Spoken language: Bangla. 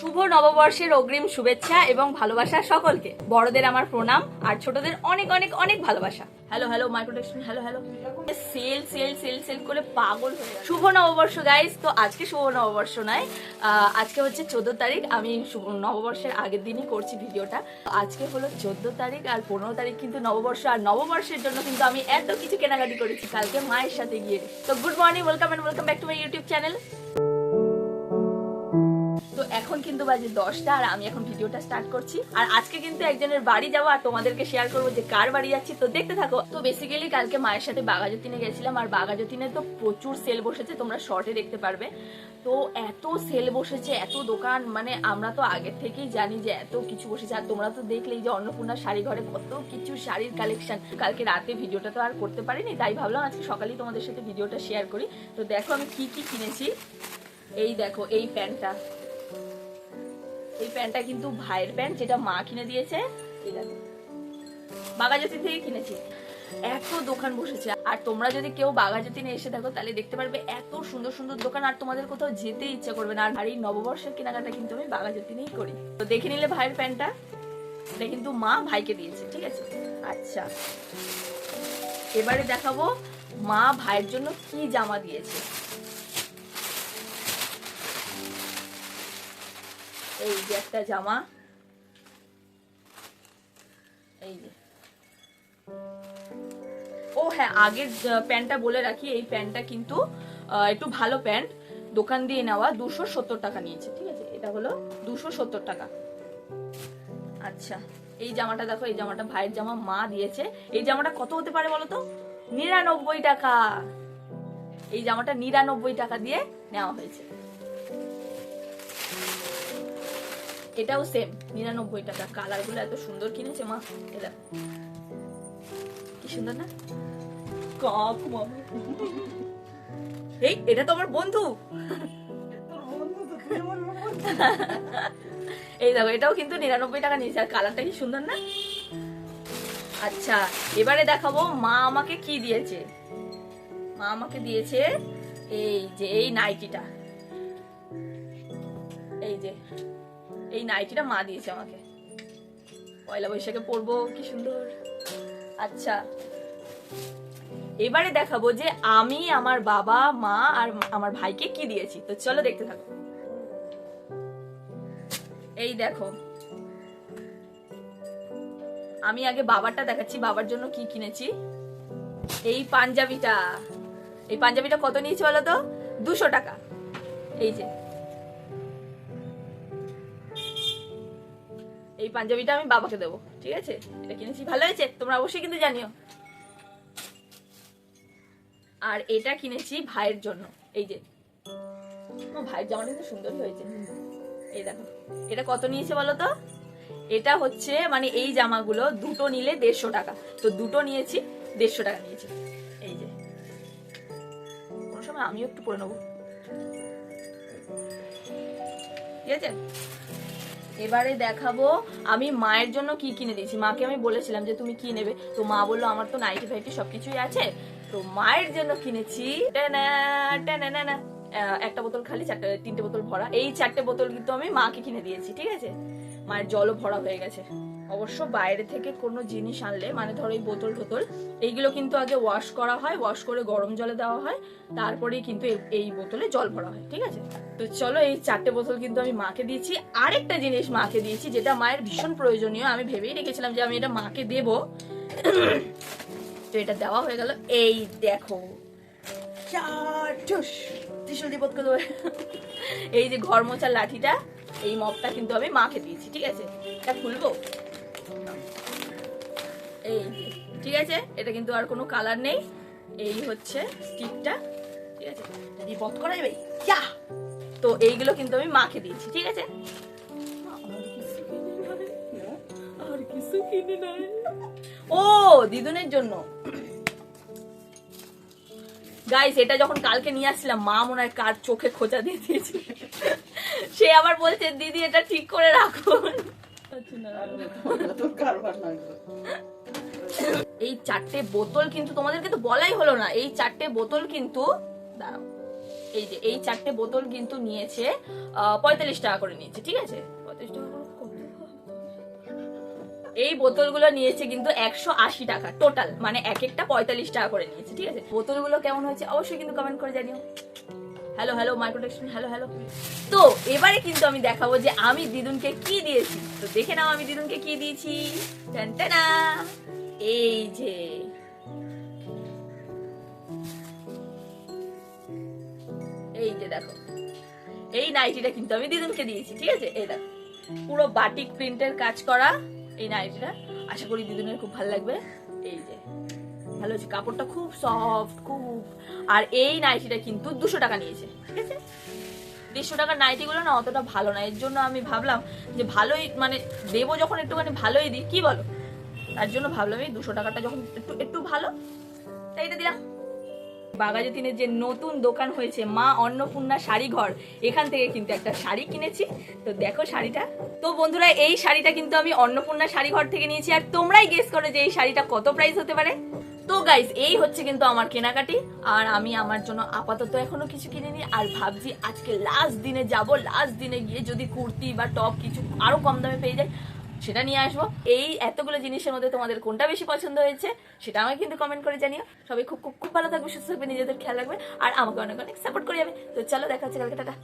শুভ নববর্ষের অগ্রিম শুভেচ্ছা এবং ভালোবাসা সকলকে। বড়দের আমার প্রণাম, আর ছোটদের অনেক অনেক অনেক ভালোবাসা। Hello hello মাইক্রোটেকশন hello hello sell sell sell sell করে পাগল শুভ নববর্ষ গাইস তো আজকে শুভ নববর্ষ নয়। আজকে হচ্ছে চোদ্দ তারিখ। আমি নববর্ষের আগের দিনই করছি ভিডিওটা। আজকে হলো চোদ্দ তারিখ, আর পনেরো তারিখ কিন্তু নববর্ষ, আর নববর্ষের জন্য কিন্তু আমি এত কিছু কেনাকাটি করেছি। কালকে মায়ের সাথে গিয়ে। তো good morning welcome and welcome back to my YouTube channel কিন্তু বাজে দশটা, আর আমি এখন ভিডিওটা স্টার্ট করছি। আর আজকে কিন্তু একজনের বাড়ি যাব আর তোমাদেরকে শেয়ার করব যে কার বাড়ি যাচ্ছি। তো দেখতে থাকো। তো বেসিক্যালি কালকে মায়ের সাথে বাগাজতিনে গেছিলাম, আর বাগাজতিনে তো প্রচুর সেল বসেছে, তোমরা শর্টে দেখতে পারবে। তো এত সেল বসেছে, এত দোকান মানে আমরা তো আগের থেকেই জানি যে এত কিছু বসেছে। আর তোমরা তো দেখলেই যে অন্নপূর্ণা শাড়ি ঘরে কত কিছু শাড়ির কালেকশন কালকে রাতে ভিডিওটা তো আর করতে পারিনি, তাই ভাবলাম আজকে সকালেই তোমাদের সাথে ভিডিওটা শেয়ার করি। তো দেখো আমি কি কি কিনেছি। এই দেখো, এই প্যান্টটা। এই প্যান্টটা কিন্তু ভাইয়ের প্যান্ট, যেটা মা কিনে দিয়েছে। বাগাজতি থেকে কিনেছি। এত দোকান বসেছে। আর তোমরা যদি কেউ বাগাজতি নিয়ে এসে দেখো, তাহলে দেখতে পারবে এত সুন্দর সুন্দর দোকান, আর তোমাদের কোথাও যেতে ইচ্ছা করবে না। আর এই নববর্ষের কেনাকাটা কিন্তু আমি বাগাজতি নিয়েই করি। তো দেখে নিলে ভাইয়ের প্যান্টটা। এটা কিন্তু মা ভাইকে দিয়েছে, ঠিক আছে? আচ্ছা। এবারে দেখাবো মা ভাইয়ের জন্য কি জামা দিয়েছে। এই যে একটা জামা। এই যে। ও হ্যাঁ আগের প্যান্টটা বলে রাখি, এই প্যান্টটা কিন্তু একটু ভালো প্যান্ট। দোকান দিয়ে নেওয়া দুশো সত্তর টাকা নিয়েছে, ঠিক আছে? এটা হলো দুশো সত্তর টাকা। আচ্ছা এই জামাটা দেখো, এই জামাটা ভাইয়ের জামা, মা দিয়েছে। এই জামাটা কত হতে পারে বলো তো? নিরানব্বই টাকা। এই জামাটা নিরানব্বই টাকা দিয়ে নেওয়া হয়েছে। এটাও সেম নিরানব্বই টাকা। কালারগুলো এত সুন্দর কিনেছে মা। এটা কি সুন্দর না? কাক মামা। এই এটা তো আমার বন্ধু? এই দেখো এটাও কিন্তু নিরানব্বই টাকা নিয়েছে। আর কালারটা কি সুন্দর না? আচ্ছা এবারে দেখাবো মা আমাকে কি দিয়েছে। মা আমাকে দিয়েছে এই যে এই নাইটিটা এই যে এই নাইটিটা মা দিয়েছে আমাকে। পয়লা বৈশাখে পরবো, কি সুন্দর। আচ্ছা এবারে দেখাবো যে আমি আমার বাবা, মা আর আমার ভাইকে কি দিয়েছি। তো চলো দেখতে থাকো। এই দেখো, আমি আগে বাবারটা দেখাচ্ছি, বাবার জন্য কি কিনেছি। এই পাঞ্জাবিটা এই পাঞ্জাবিটা কত নিয়েছি বলো তো? দুশো টাকা। এই যে এই পাঞ্জাবিটা আমি বাবাকে দেবো, ঠিক আছে? এটা কিনেছি, ভালো হয়েছে? তোমরা অবশ্যই কিন্তু জানিও। আর এটা কিনেছি ভাইয়ের জন্য, এই যে। ভাইয়ের জামাটা কিন্তু সুন্দর হয়েছে। এই দেখো, এটা কত নিয়েছে বলো তো? এটা হচ্ছে মানে এই জামাগুলো দুটো নিলে দেড়শো টাকা। তো দুটো নিয়েছি, দেড়শো টাকা নিয়েছি। এই যে। কোনো সময় আমিও একটু পরে নেব। ঠিক আছে? এবারে দেখাবো আমি মায়ের জন্য কি কিনে দিয়েছি। মাকে আমি বলেছিলাম যে, তুমি কি নেবে? তো মা বলল, আমার তো নাইটি ফাইটি সবকিছুই আছে। তো মায়ের জন্য কিনেছি একটা বোতল খালি, চারটে, তিনটে বোতল ভরা। এই চারটে বোতল কিন্তু আমি মাকে কিনে দিয়েছি, ঠিক আছে? মায়ের জলও ভরা হয়ে গেছে। অবশ্য বাইরে থেকে কোনো জিনিস আনলে মানে ধরো এই বোতল টোতল, এইগুলো কিন্তু আগে ওয়াশ করা হয় ওয়াশ করে গরম জলে দেওয়া হয়, তারপরেই কিন্তু এই- বোতলে জল ভরা হয়, ঠিক আছে? তো চলো এই চারটে বোতল কিন্তু আমি মাকে দিয়েছি। আরেকটা জিনিস মাকে দিয়েছি, যেটা মায়ের ভীষণ প্রয়োজনীয়, আমি ভেবেই রেখেছিলাম যে আমি এটা মাকে দেব। তো এটা দেওয়া হয়ে গেল। এই দেখো। এই যে ঘর মোছার লাঠিটা, এই মপটা কিন্তু আমি মাকে দিয়েছি, ঠিক আছে? এটা খুলবো? এই ঠিক আছে? এটা কিন্তু আর কোনো কালার নেই। এই হচ্ছে স্টিকটা ঠিক আছে? দিয়ে বধ করা যাবে? ইয়া! তো এইগুলো কিন্তু আমি মাকে দিয়েছি ঠিক আছে? আর কিছু কিনে নাই। ও দিদুনের জন্য। গাইস এটা যখন কালকে নিয়ে আসছিলাম মা মনে হয় কার চোখে খোঁচা দিয়ে দিয়েছে। সে আবার বলছে দিদি এটা ঠিক করে রাখুন। এই চারটে বোতল কিন্তু তোমাদেরকে তো বলাই হলো না। এই চারটে বোতল কিন্তু, দাঁড়াও, এই যে, এই চারটে বোতল কিন্তু নিয়েছে পঁয়তাল্লিশ টাকা করে নিয়েছে, ঠিক আছে? পঁয়তাল্লিশ টাকা এই বোতলগুলো নিয়েছে কিন্তু একশো আশি টাকা টোটাল মানে এক একটা পঁয়তাল্লিশ টাকা করে নিয়েছে, ঠিক আছে? বোতলগুলো কেমন হয়েছে অবশ্যই কিন্তু কমেন্ট করে জানিও। হ্যালো হ্যালো মাইক্রোটেকশন হ্যালো হ্যালো তো এবারে কিন্তু আমি দেখাবো যে আমি দিদুনকে কি দিয়েছি। তো দেখে নাও আমি দিদুনকে কি দিয়েছি। টানটানা। এই যে। এই যে দেখো। এই নাইটিটা কিন্তু আমি দিদুনকে দিয়েছি, ঠিক আছে? এই দেখো। পুরো বাটিক প্রিন্টের কাজ করা এই নাইটিটা। আশা করি দিদুনের খুব ভালো লাগবে। এই যে। ভালো হচ্ছে কাপড়টা খুব সফট খুব আর এই নাইটিটা কিন্তু দুশো টাকা নিয়েছে, ঠিক আছে? দেড়শো টাকার নাইটিগুলো না অতটা ভালো না। এর জন্য আমি ভাবলাম যে ভালোই মানে দেবো যখন একটুখানি ভালোই দিই, কি বলো? তার জন্য ভাবলাম এই দুশো টাকাটা যখন একটু একটু ভালো, তাই এটা দিলাম। বাগাজতিনের যে নতুন দোকান হয়েছে, মা অন্নপূর্ণা শাড়ি ঘর এখান থেকে কিন্তু একটা শাড়ি কিনেছি। তো দেখো শাড়িটা। তো বন্ধুরা, এই শাড়িটা কিন্তু আমি অন্নপূর্ণা শাড়ি ঘর থেকে নিয়েছি। আর তোমরাই গেস করো যে এই শাড়িটা কত প্রাইস হতে পারে। তো গাইস এই হচ্ছে কিন্তু আমার কেনাকাটি, আর আমি আমার জন্য আপাতত এখনও কিছু কিনিনি, আর ভাবছি আজকে লাস্ট দিনে যাব লাস্ট দিনে গিয়ে যদি কুর্তি বা টপ কিছু আরও কম দামে পেয়ে যাই, সেটা নিয়ে আসব। এই এতগুলো জিনিসের মধ্যে তোমাদের কোনটা বেশি পছন্দ হয়েছে, সেটা আমাকে কিন্তু কমেন্ট করে জানিও। সবাই খুব খুব খুব ভালো থাকবে, সুস্থ থাকবে, নিজেদের খেয়াল রাখবে, আর আমাকে অনেক অনেক সাপোর্ট করে যাবে। তো চলো, দেখা হচ্ছে কালকে, টাটা।